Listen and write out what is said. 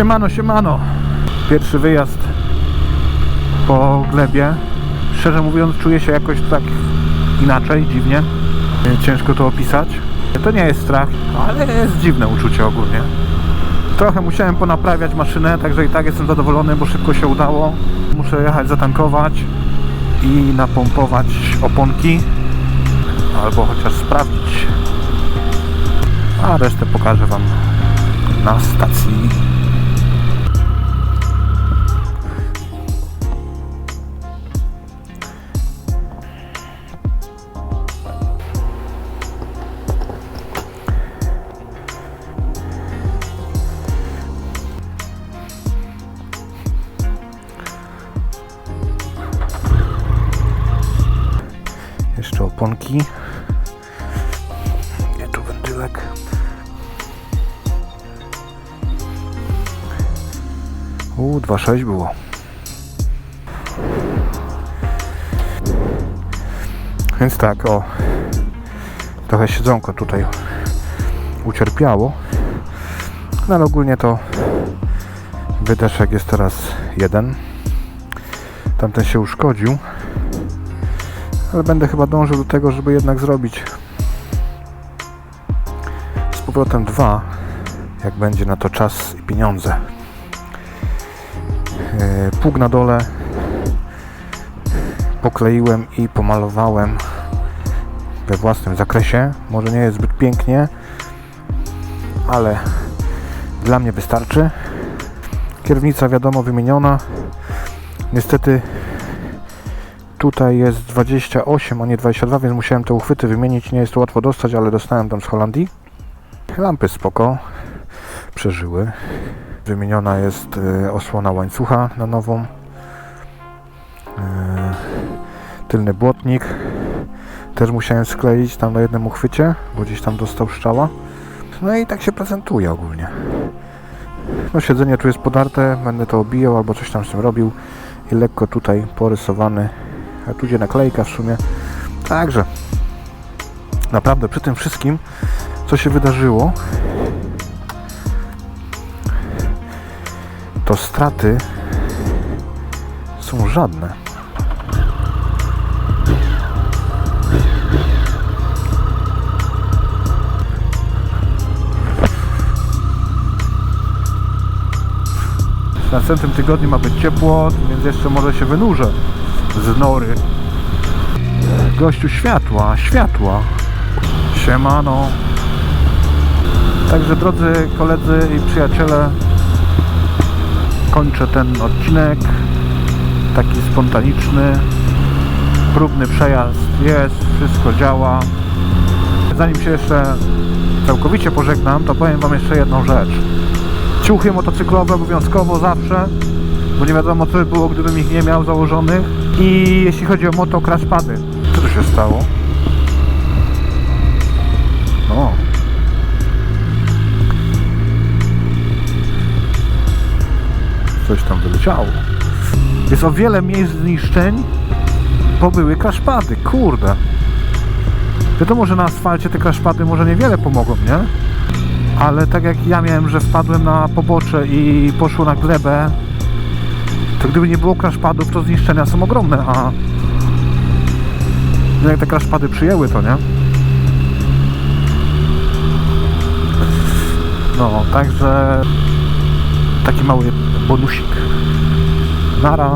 Siemano, siemano. Pierwszy wyjazd po glebie. Szczerze mówiąc, czuję się jakoś tak inaczej, dziwnie. Ciężko to opisać. To nie jest strach, ale jest dziwne uczucie ogólnie. Trochę musiałem ponaprawiać maszynę, także i tak jestem zadowolony, bo szybko się udało. Muszę jechać zatankować i napompować oponki, albo chociaż sprawdzić. A resztę pokażę Wam na stacji. Oponki. Gdzie tu wentylek? U, 2,6 było. Więc tak, o. Trochę siedzonko tutaj ucierpiało. No ale ogólnie to wydeszek jest teraz jeden. Tamten się uszkodził. Ale będę chyba dążył do tego, żeby jednak zrobić z powrotem dwa, jak będzie na to czas i pieniądze. Yy, Pług na dole pokleiłem i pomalowałem we własnym zakresie. Może nie jest zbyt pięknie, ale dla mnie wystarczy. Kierownica wiadomo wymieniona. Niestety Tutaj jest 28, a nie 22, więc musiałem te uchwyty wymienić. Nie jest to łatwo dostać, ale dostałem tam z Holandii. Lampy spoko, przeżyły. Wymieniona jest e, osłona łańcucha na nową. E, tylny błotnik też musiałem skleić tam na jednym uchwycie, bo gdzieś tam dostał szczała. No i tak się prezentuje ogólnie. No siedzenie tu jest podarte, będę to obijał albo coś tam z tym robił i lekko tutaj porysowany a tu gdzie naklejka w sumie. Także naprawdę przy tym wszystkim, co się wydarzyło, to straty są żadne. W następnym tygodniu ma być ciepło, więc jeszcze może się wynurzę z nory. Gościu światła, światła. Siemano. Także drodzy koledzy i przyjaciele, kończę ten odcinek. Taki spontaniczny. Próbny przejazd jest, wszystko działa. Zanim się jeszcze całkowicie pożegnam, to powiem Wam jeszcze jedną rzecz. Ciuchy motocyklowe obowiązkowo zawsze, bo nie wiadomo co by było, gdybym ich nie miał założonych. I jeśli chodzi o moto crash pady, co tu się stało? O. Coś tam wyleciało. Jest o wiele miejsc zniszczeń, bo były crashpady, kurde. Wiadomo, że na asfalcie te crashpady może niewiele pomogą, nie? Ale tak jak ja miałem, że wpadłem na pobocze i poszło na glebę, to gdyby nie było crashpadów, to zniszczenia są ogromne, a no jak te crashpady przyjęły to, nie? No, także taki mały bonusik. Nara.